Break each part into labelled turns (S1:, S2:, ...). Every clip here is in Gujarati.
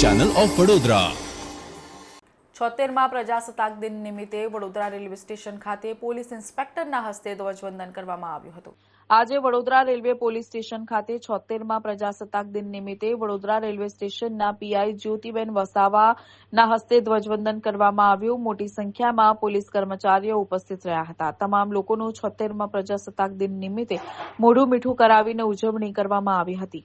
S1: ચેનલ ઓફ વડોદરા
S2: છોતેરમાં પ્રજાસત્તાક દિન નિમિત્તે વડોદરા રેલવે સ્ટેશન ખાતે પોલીસ ઇન્સ્પેક્ટરના હસ્તે ધ્વજવંદન કરવામાં આવ્યું હતું. આજે વડોદરા રેલવે પોલીસ સ્ટેશન ખાતે છોતેરમાં પ્રજાસત્તાક દિન નિમિત્તે વડોદરા રેલવે સ્ટેશનના પીઆઈ જ્યોતિબેન વસાવાના હસ્તે ધ્વજવંદન કરવામાં આવ્યું. મોટી સંખ્યામાં પોલીસ કર્મચારીઓ ઉપસ્થિત રહ્યા હતા. તમામ લોકોનું છોતેરમાં પ્રજાસત્તાક દિન નિમિત્તે મોઢું મીઠું કરાવીને ઉજવણી કરવામાં આવી હતી.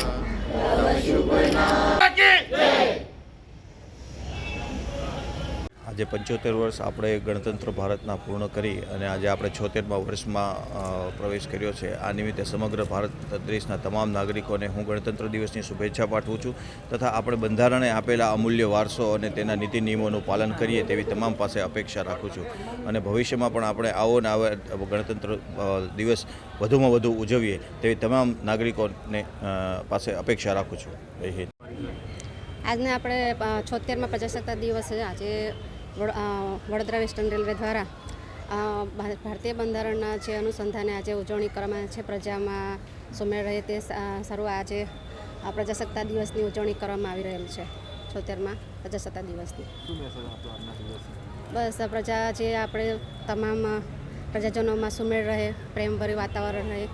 S2: Shubhanam.
S3: આજે પંચોતેર વર્ષ આપણે ગણતંત્ર ભારતના પૂર્ણ કરી અને આજે આપણે છોતેરમાં વર્ષમાં પ્રવેશ કર્યો છે. આ નિમિત્તે સમગ્ર ભારત દેશના તમામ નાગરિકોને હું ગણતંત્ર દિવસની શુભેચ્છા પાઠવું છું તથા આપણે બંધારણે આપેલા અમૂલ્ય વારસો અને તેના નીતિ નિયમોનું પાલન કરીએ તેવી તમામ પાસે અપેક્ષા રાખું છું. અને ભવિષ્યમાં પણ આપણે આવો ને આવો ગણતંત્ર દિવસ વધુમાં વધુ ઉજવીએ તેવી તમામ નાગરિકોને પાસે અપેક્ષા રાખું છું. જય હિન્દ.
S4: આજને આપણે છોતેરમાં પ્રજાસત્તાક દિવસ આજે વડોદરા વેસ્ટર્ન રેલવે દ્વારા ભારતીય બંધારણના જે અનુસંધાને આજે ઉજવણી કરવામાં છે પ્રજામાં સુમેળ રહે તે સારું આજે આ પ્રજાસત્તાક દિવસની ઉજવણી કરવામાં આવી રહેલ છે. છોતેરમાં પ્રજાસત્તા દિવસની. બસ પ્રજા જે આપણે તમામ પ્રજાજનોમાં સુમેળ રહે પ્રેમભર્યું વાતાવરણ રહે